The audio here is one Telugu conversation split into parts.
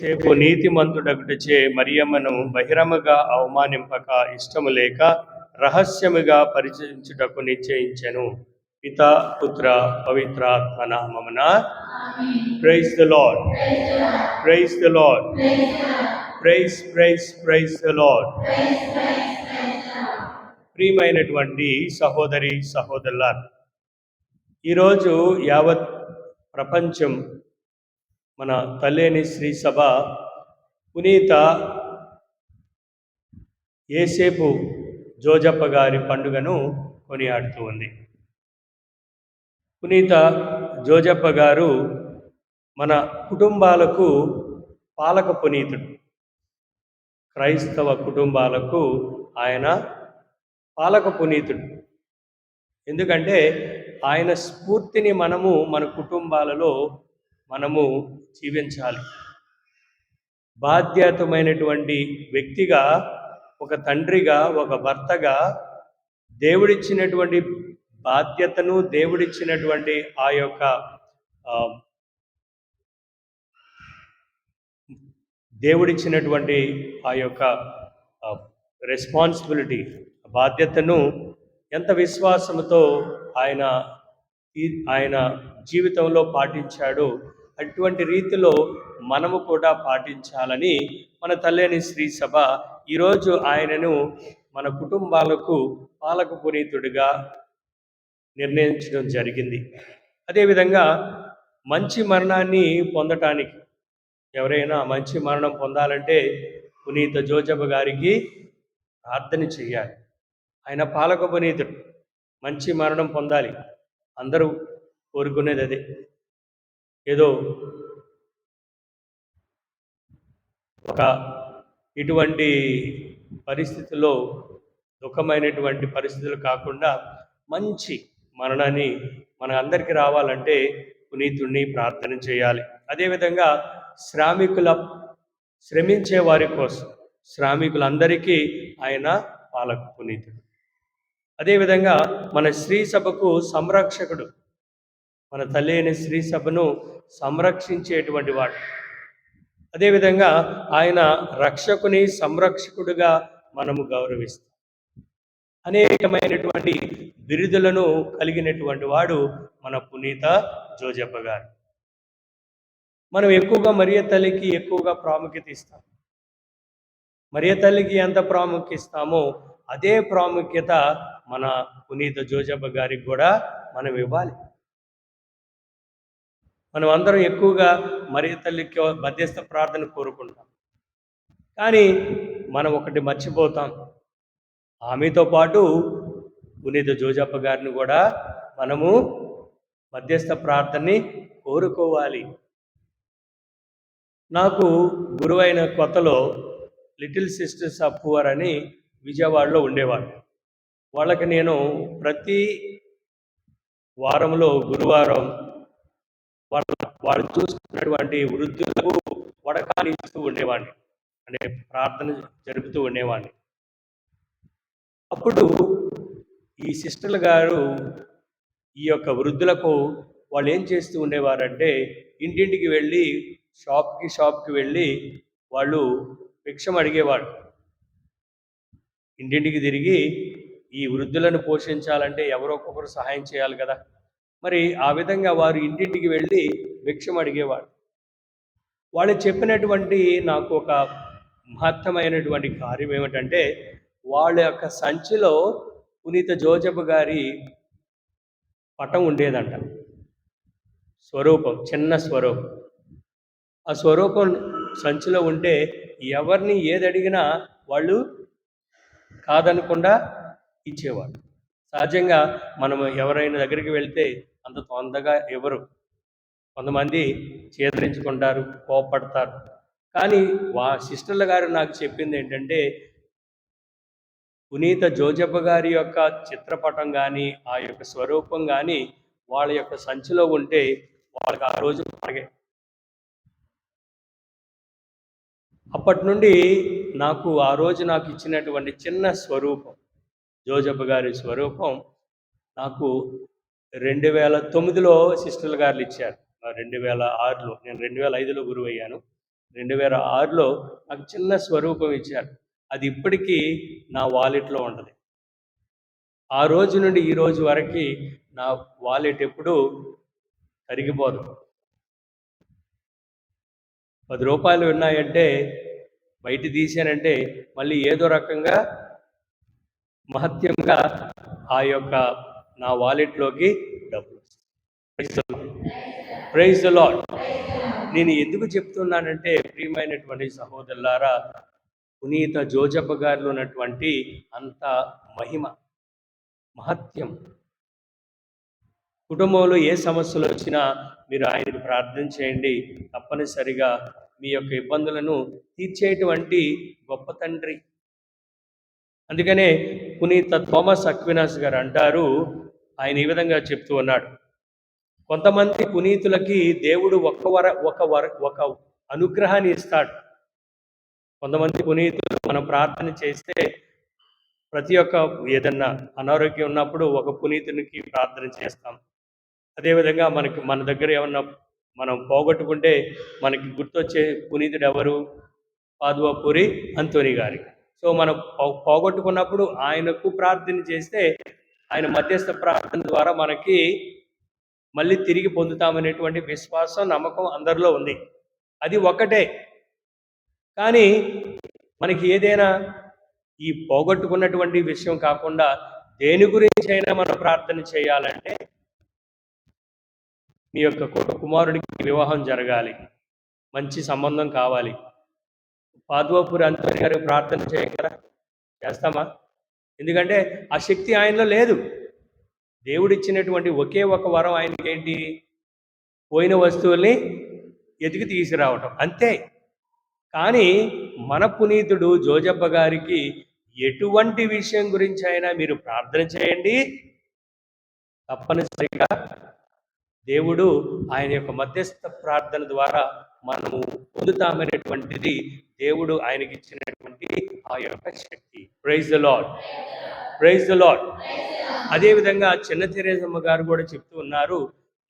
సేపు నీతిమంతుడగుటచే మరియమ్మను బహిరంగగా అవమానింపక ఇష్టము లేక రహస్యముగా పరిచయించుటకు నిశ్చయించెను. పిత పుత్ర పవిత్రాత్మ నామమున. Praise the lord praise the lord praise praise praise the lord ప్రియమైనటువంటి సహోదరి సహోదరుల ఈరోజు యావత్ ప్రపంచం మన తల్లేని శ్రీ సభ పునీత ఏసేపు జోజప్ప గారి పండుగను కొనియాడుతూ ఉంది. పునీత జోజప్ప గారు మన కుటుంబాలకు పాలక పునీతుడు. క్రైస్తవ కుటుంబాలకు ఆయన పాలక పునీతుడు. ఎందుకంటే ఆయన స్ఫూర్తిని మనము మన కుటుంబాలలో మనము జీవించాలి. బాధ్యతమైనటువంటి వ్యక్తిగా ఒక తండ్రిగా ఒక భర్తగా దేవుడిచ్చినటువంటి బాధ్యతను దేవుడిచ్చినటువంటి ఆ యొక్క దేవుడిచ్చినటువంటి ఆ యొక్క రెస్పాన్సిబిలిటీ బాధ్యతను ఎంత విశ్వాసంతో ఆయన ఆయన జీవితంలో పాటించాడు. అటువంటి రీతిలో మనము కూడా పాటించాలని మన తల్లిని శ్రీ సభ ఈరోజు ఆయనను మన కుటుంబాలకు పాలక పునీతుడిగా నిర్ణయించడం జరిగింది. అదేవిధంగా మంచి మరణాన్ని పొందటానికి ఎవరైనా మంచి మరణం పొందాలంటే పునీత జోజబ గారికి ప్రార్థన చెయ్యాలి ఆయన పాలక పునీతుడు. మంచి మరణం పొందాలి. అందరూ కోరుకునేది అదే. ఏదో ఒక ఇటువంటి పరిస్థితుల్లో దుఃఖమైనటువంటి పరిస్థితులు కాకుండా మంచి మరణాన్ని మన అందరికీ రావాలంటే పునీతుడిని ప్రార్థన చేయాలి. అదేవిధంగా శ్రామికుల శ్రమించే వారి కోసం శ్రామికులందరికీ ఆయన పాలక పునీతుడు. అదేవిధంగా మన స్త్రీ సభకు సంరక్షకుడు మన తల్లి అయిన స్త్రీ సభను సంరక్షించేటువంటి వాడు. అదేవిధంగా ఆయన రక్షకుని సంరక్షకుడుగా మనము గౌరవిస్తాం. అనేకమైనటువంటి బిరుదులను కలిగినటువంటి వాడు మన పునీత జోజప్ప గారు. మనం ఎక్కువగా మరియ తల్లికి ఎక్కువగా ప్రాముఖ్యత ఇస్తాం. మరియ తల్లికి ఎంత ప్రాముఖ్యత ఇస్తామో అదే ప్రాముఖ్యత మన పునీత జోజప్ప గారికి కూడా మనం ఇవ్వాలి. మనం అందరం ఎక్కువగా మరి తల్లికి మధ్యస్థ ప్రార్థన కోరుకుంటాం. కానీ మనం ఒకటి మర్చిపోతాం. ఆమెతో పాటు పునీత జోజప్ప గారిని కూడా మనము మధ్యస్థ ప్రార్థనని కోరుకోవాలి. నాకు గురువైన కొత్తలో లిటిల్ సిస్టర్స్ ఆఫ్ పువర్ అని విజయవాడలో ఉండేవాడు వాళ్ళకి నేను ప్రతి వారంలో గురువారం వాళ్ళ వాళ్ళు చూసుకున్నటువంటి వృద్ధులకు వడకాలు ఇస్తూ ఉండేవాడిని. అంటే ప్రార్థన జరుపుతూ ఉండేవాడిని. అప్పుడు ఈ సిస్టర్లు గారు ఈ యొక్క వృద్ధులకు వాళ్ళు ఏం చేస్తూ ఉండేవారంటే ఇంటింటికి వెళ్ళి షాప్కి షాప్కి వెళ్ళి వాళ్ళు భిక్షం అడిగేవాడు ఇంటింటికి తిరిగి ఈ వృద్ధులను పోషించాలంటే ఎవరో ఒక్కొక్కరు సహాయం చేయాలి కదా. మరి ఆ విధంగా వారు ఇంటింటికి వెళ్ళి భిక్షం అడిగేవాడు వాళ్ళు చెప్పినటువంటి నాకు ఒక మహత్తమైనటువంటి కార్యం ఏమిటంటే వాళ్ళ యొక్క సంచిలో పునీత జోజబ్ గారి పటం ఉండేదంట. స్వరూపం చిన్న స్వరూపం. ఆ స్వరూపం సంచిలో ఉంటే ఎవరిని ఏది అడిగినా వాళ్ళు కాదనకుండా ఇచ్చేవాడు. సహజంగా మనం ఎవరైనా దగ్గరికి వెళ్తే అంత తొందరగా ఎవరు? కొంతమంది చేదరించుకుంటారు కోపడతారు కానీ వా సిస్టర్ల గారు నాకు చెప్పింది ఏంటంటే పునీత జోజప్ప గారి యొక్క చిత్రపటం కానీ ఆ యొక్క స్వరూపం కానీ వాళ్ళ యొక్క సంచిలో ఉంటే వాళ్ళకి ఆ రోజు పండగే అప్పటి నుండి నాకు ఆ రోజు నాకు ఇచ్చినటువంటి చిన్న స్వరూపం. జోజప్ప గారి స్వరూపం నాకు రెండు వేల తొమ్మిదిలో సిస్టర్లు గారు ఇచ్చారు. రెండు వేల ఆరులో నేను రెండు వేల ఐదులో గురువు అయ్యాను రెండు వేల ఆరులో నాకు చిన్న స్వరూపం ఇచ్చారు. అది ఇప్పటికీ నా వాలెట్లో ఉండదు. ఆ రోజు నుండి ఈ రోజు వరకు నా వాలెట్ ఎప్పుడూ కరిగిపోదు. పది రూపాయలు ఉన్నాయంటే బయట తీశానంటే మళ్ళీ ఏదో రకంగా మహత్యంగా ఆ యొక్క నా వాలెట్లోకి డబ్బులు ప్రైజ్ లాడ్ నేను ఎందుకు చెప్తున్నానంటే ప్రియమైనటువంటి సహోదరులారా పునీత జోజప్ప గారిలో ఉన్నటువంటి అంత మహిమ మహత్యం. కుటుంబంలో ఏ సమస్యలు వచ్చినా మీరు ఆయనకు ప్రార్థన చేయండి. తప్పనిసరిగా మీ యొక్క ఇబ్బందులను తీర్చేటువంటి గొప్ప తండ్రి అందుకనే పునీత థోమస్ అక్వినాస్ గారు అంటారు ఆయన ఈ విధంగా చెప్తూ ఉన్నాడు. కొంతమంది పునీతులకి దేవుడు ఒక్క వర ఒక వర ఒక అనుగ్రహాన్ని ఇస్తాడు. కొంతమంది పునీతులు మనం ప్రార్థన చేస్తే ప్రతి ఒక్క ఏదన్నా అనారోగ్యం ఉన్నప్పుడు ఒక పునీతునికి ప్రార్థన చేస్తాం. అదేవిధంగా మనకి మన దగ్గర ఏమన్నా మనం పోగొట్టుకుంటే మనకి గుర్తొచ్చే పునీతుడు ఎవరు? పాదువపూరి అంతోని గారి. సో మనం పోగొట్టుకున్నప్పుడు ఆయనకు ప్రార్థన చేస్తే ఆయన మధ్యస్థ ప్రార్థన ద్వారా మనకి మళ్ళీ తిరిగి పొందుతామనేటువంటి విశ్వాసం నమ్మకం అందరిలో ఉంది. అది ఒక్కటే కానీ మనకి ఏదైనా ఈ పోగొట్టుకున్నటువంటి విషయం కాకుండా దేని గురించి అయినా మనం ప్రార్థన చేయాలంటే మీ యొక్క కుమారుడికి వివాహం జరగాలి. మంచి సంబంధం కావాలి. పాదువపూరి అంతోని గారికి ప్రార్థన చేయగలరా? చేస్తామా? ఎందుకంటే ఆ శక్తి ఆయనలో లేదు. దేవుడిచ్చినటువంటి ఒకే ఒక వరం ఆయనకి ఏంటి పోయిన వస్తువుల్ని ఎతికి తీసుకురావటం అంతే. కానీ మన పునీతుడు జోజబ్బ గారికి ఎటువంటి విషయం గురించి అయినా మీరు ప్రార్థన చేయండి. తప్పనిసరిగా దేవుడు ఆయన యొక్క మధ్యస్థ ప్రార్థన ద్వారా మనము పొందుతామనేటువంటిది దేవుడు ఆయనకి ఇచ్చినటువంటి ఆ యొక్క శక్తి. Praise the lord praise the lord అదేవిధంగా చిన్న తెరేజమ్మ గారు కూడా చెప్తూ ఉన్నారు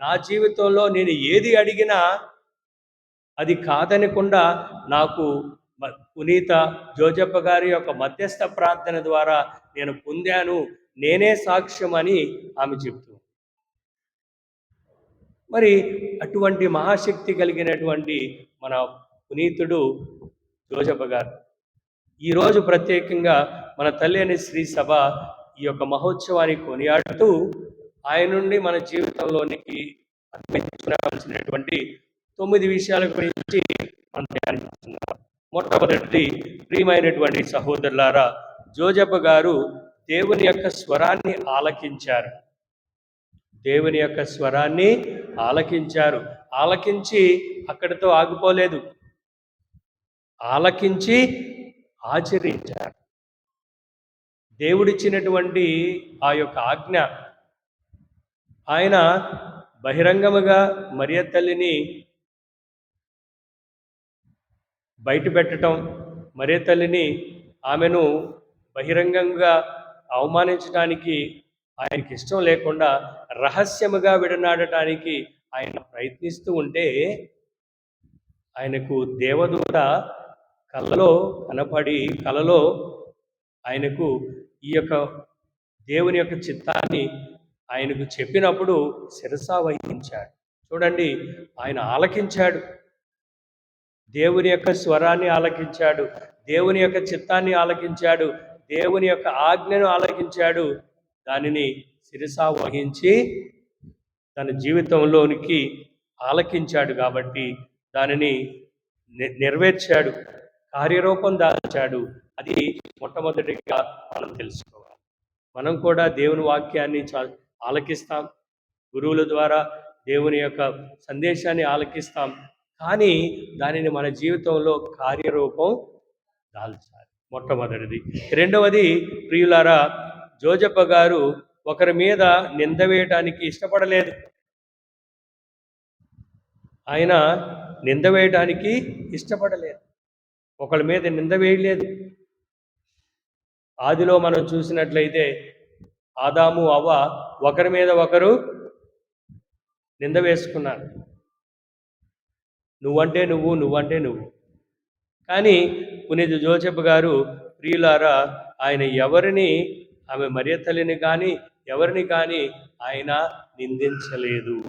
నా జీవితంలో నేను ఏది అడిగినా అది కాదనకుండా నాకు పునీత జోజప్ప గారి యొక్క మధ్యస్థ ప్రార్థన ద్వారా నేను పొందాను నేనే సాక్ష్యం అని ఆమె చెప్తూ మరి అటువంటి మహాశక్తి కలిగినటువంటి మన పునీతుడు జోజప్ప గారు. ఈరోజు ప్రత్యేకంగా మన తల్లి అనే శ్రీ సభ ఈ యొక్క మహోత్సవాన్ని కొనియాడుతూ ఆయన నుండి మన జీవితంలోనికి అన్వయించుకోవాల్సినటువంటి తొమ్మిది విషయాల గురించి మనం ధ్యానిస్తున్నాం. మొట్టమొదటి ప్రియమైనటువంటి సహోదరులారా జోజప్ప గారు దేవుని యొక్క స్వరాన్ని ఆలకించారు. దేవుని యొక్క స్వరాన్ని ఆలకించారు. ఆలకించి అక్కడితో ఆగిపోలేదు. ఆలకించి ఆచరించారు. దేవుడిచ్చినటువంటి ఆ యొక్క ఆజ్ఞ ఆయన బహిరంగముగా మరియ తల్లిని బయట పెట్టడం మరియ తల్లిని ఆమెను బహిరంగంగా అవమానించడానికి ఆయనకి ఇష్టం లేకుండా రహస్యముగా విడనాడటానికి ఆయన ప్రయత్నిస్తూ ఉంటే ఆయనకు దేవదూత కలలో కనపడి కలలో ఆయనకు ఈ యొక్క దేవుని యొక్క చిత్తాన్ని ఆయనకు చెప్పినప్పుడు శిరసా వహించాడు. చూడండి ఆయన ఆలకించాడు. దేవుని యొక్క స్వరాన్ని ఆలకించాడు. దేవుని యొక్క చిత్తాన్ని ఆలకించాడు. దేవుని యొక్క ఆజ్ఞను ఆలకించాడు. దానిని శిరసా వహించి తన జీవితంలోనికి ఆలకించాడు కాబట్టి దానిని నె- నెరవేర్చాడు. కార్యరూపం దాల్చాడు. అది మొట్టమొదటిగా మనం తెలుసుకోవాలి. మనం కూడా దేవుని వాక్యాన్ని చా- ఆలకిస్తాం. గురువుల ద్వారా దేవుని యొక్క సందేశాన్ని ఆలకిస్తాం. కానీ దానిని మన జీవితంలో కార్యరూపం దాల్చాలి. మొట్టమొదటిది. రెండవది ప్రియులారా జోజప్ప గారు ఒకరి మీద నింద వేయటానికి ఇష్టపడలేదు. ఆయన నింద వేయటానికి ఇష్టపడలేదు. ఒకళ్ళ మీద నింద వేయలేదు. ఆదిలో మనం చూసినట్లయితే ఆదాము అవ్వ ఒకరి మీద ఒకరు నింద వేసుకున్నారు. నువ్వంటే నువ్వు నువ్వంటే నువ్వు. కానీ పునీత జోసెఫ్ గారు ప్రియులారా ఆయన ఎవరిని ఆమె మరియ తల్లిని కానీ ఎవరిని కానీ ఆయన నిందించలేదు.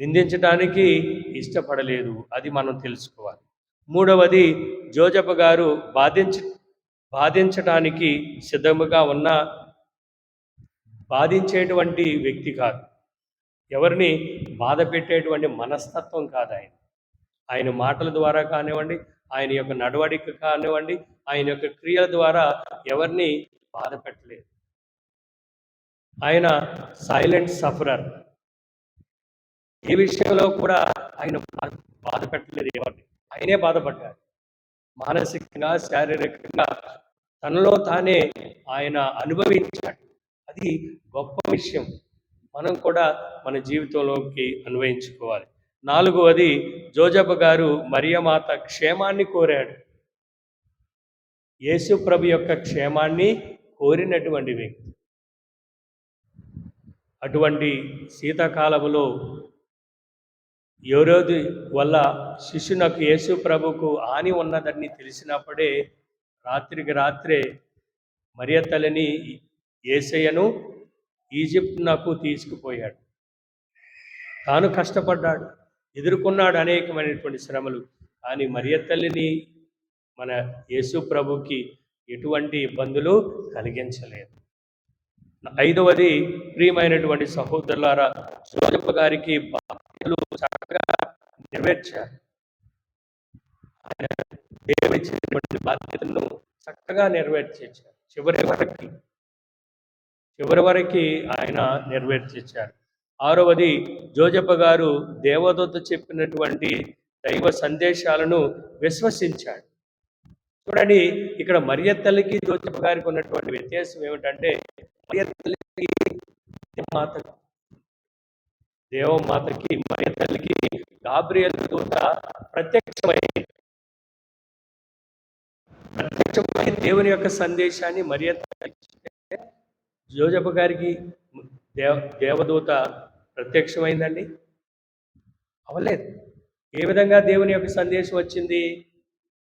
నిందించడానికి ఇష్టపడలేదు. అది మనం తెలుసుకోవాలి. మూడవది జోజప్ప గారు బాధించ బాధించటానికి సిద్ధముగా ఉన్న బాధించేటువంటి వ్యక్తి కాదు. ఎవరిని బాధ పెట్టేటువంటి మనస్తత్వం కాదు ఆయన. ఆయన మాటల ద్వారా కానివ్వండి ఆయన యొక్క నడవడిక కానివ్వండి ఆయన యొక్క క్రియల ద్వారా ఎవరిని బాధ పెట్టలేదు. ఆయన సైలెంట్ సఫరర్ ఏ విషయంలో కూడా ఆయన బాధ పెట్టలేదు ఎవరిని. ఆయనే బాధపడ్డాడు. మానసికంగా శారీరకంగా తనలో తానే ఆయన అనుభవించాడు. అది గొప్ప విషయం. మనం కూడా మన జీవితంలోకి అన్వయించుకోవాలి. నాలుగవది జోజప్ప గారు మరియమాత క్షేమాన్ని కోరాడు. యేసు ప్రభు యొక్క క్షేమాన్ని కోరినటువంటి వ్యక్తి. అటువంటి శీతాకాలంలో ఎవరోది వల్ల శిష్యునకు యేసు ప్రభుకు హాని ఉన్నదని తెలిసినప్పుడే రాత్రికి రాత్రే మరియ తల్లిని ఏసయ్యను ఈజిప్ట్నకు తీసుకుపోయాడు. తాను కష్టపడ్డాడు ఎదుర్కొన్నాడు అనేకమైనటువంటి శ్రమలు. కానీ మరియ తల్లిని మన యేసు ప్రభుకి ఎటువంటి ఇబ్బందులు కలిగించలేదు. ఐదవది ప్రియమైనటువంటి సహోదరులారా జోజప్ప గారికి బాధ్యతలు చక్కగా నెరవేర్చారు. ఆయన దేవుడిచ్చినటువంటి బాధ్యతలను చక్కగా నెరవేర్చారు చివరి వరకు చివరి వరకు ఆయన నెరవేర్చారు ఆరవది జోజప్ప గారు దేవదూత చెప్పినటువంటి దైవ సందేశాలను విశ్వసించాడు. చూడండి ఇక్కడ మరియ తల్లికి గారికి ఉన్నటువంటి వ్యత్యాసం ఏమిటంటే మరియ తల్లికి దేవమాత దేవమాతకి మరియ తల్లికి గాబ్రియల్ దూత ప్రత్యక్షమై ప్రత్యక్షమై దేవుని యొక్క సందేశాన్ని మరియ తల్లికి జోజప్ప గారికి దేవ దేవదూత ప్రత్యక్షమైందండి? అవలేదు ఏ విధంగా దేవుని యొక్క సందేశం వచ్చింది?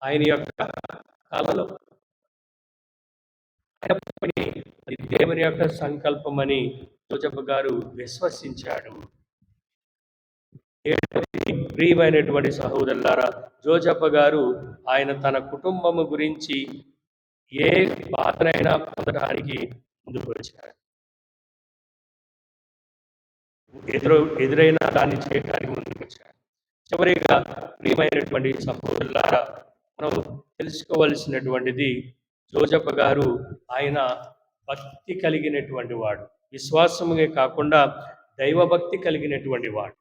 ఆయన యొక్క కాలంలో. అయినప్పటికీ అది దేవుని యొక్క సంకల్పం అని జోజప్ప గారు విశ్వసించాడు. ఏడవది ప్రియమైనటువంటి సహోదరులారా జోజప్ప గారు ఆయన తన కుటుంబము గురించి ఏ బాధనైనా పొందడానికి ముందుకు వచ్చారు. ఎదురు ఎదురైనా దాన్ని చేయడానికి ముందుకు వచ్చారు. చివరిగా ప్రియమైనటువంటి సహోదరులారా మనం తెలుసుకోవలసినటువంటిది జోజప్ప గారు ఆయన భక్తి కలిగినటువంటి వాడు. విశ్వాసముగే కాకుండా దైవభక్తి కలిగినటువంటి వాడు.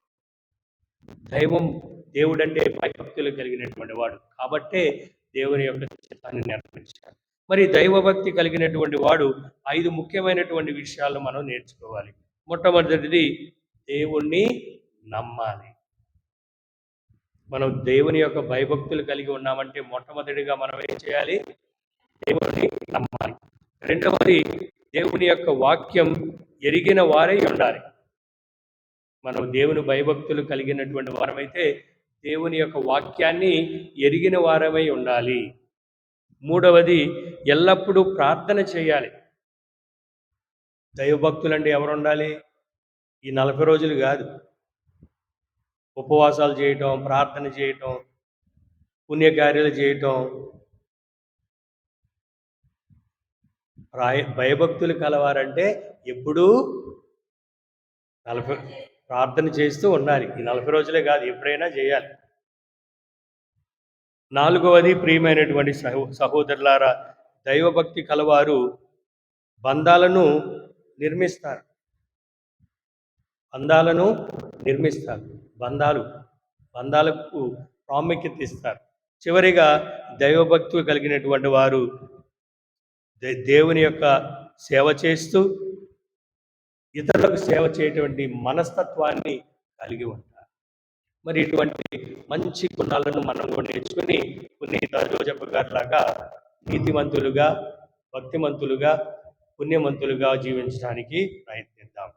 దైవం దేవుడంటే భయభక్తులు కలిగినటువంటి వాడు. కాబట్టే దేవుని యొక్క చిత్తాన్ని నెరవేర్చాడు మరి దైవభక్తి కలిగినటువంటి వాడు ఐదు ముఖ్యమైనటువంటి విషయాలు మనం నేర్చుకోవాలి. మొట్టమొదటిది దేవుణ్ణి నమ్మాలి. మనం దేవుని యొక్క భయభక్తులు కలిగి ఉన్నామంటే మొట్టమొదటిగా మనం ఏం చేయాలి? దేవుని నమ్మాలి. రెండవది దేవుని యొక్క వాక్యం ఎరిగిన వారై ఉండాలి. మనం దేవుని భయభక్తులు కలిగినటువంటి వారమైతే దేవుని యొక్క వాక్యాన్ని ఎరిగిన వారమై ఉండాలి. మూడవది ఎల్లప్పుడూ ప్రార్థన చేయాలి. దైవభక్తులు అంటే ఎవరు ఉండాలి ఈ నలభై రోజులు కాదు. ఉపవాసాలు చేయటం ప్రార్థన చేయటం పుణ్యకార్యాలు చేయటం. ప్రాయ భయభక్తులు కలవారంటే ఎప్పుడూ నలభై ప్రార్థన చేస్తూ ఉండాలి. ఈ నలభై రోజులే కాదు ఎప్పుడైనా చేయాలి. నాలుగవది ప్రియమైనటువంటి సహో సహోదరులారా దైవభక్తి కలవారు బంధాలను నిర్మిస్తారు. బంధాలను నిర్మిస్తారు. బంధాలు బంధాలకు ప్రాముఖ్యత ఇస్తారు. చివరిగా దైవభక్తి కలిగినటువంటి వారు దే- దేవుని యొక్క సేవ చేస్తూ ఇతరులకు సేవ చేయటువంటి మనస్తత్వాన్ని కలిగి ఉంటారు. మరి ఇటువంటి మంచి గుణాలను మనం కూడా నేర్చుకుని కొన్ని జోజప్ప గారిలాగా నీతిమంతులుగా భక్తిమంతులుగా పుణ్యమంతులుగా జీవించడానికి ప్రయత్నిద్దాం.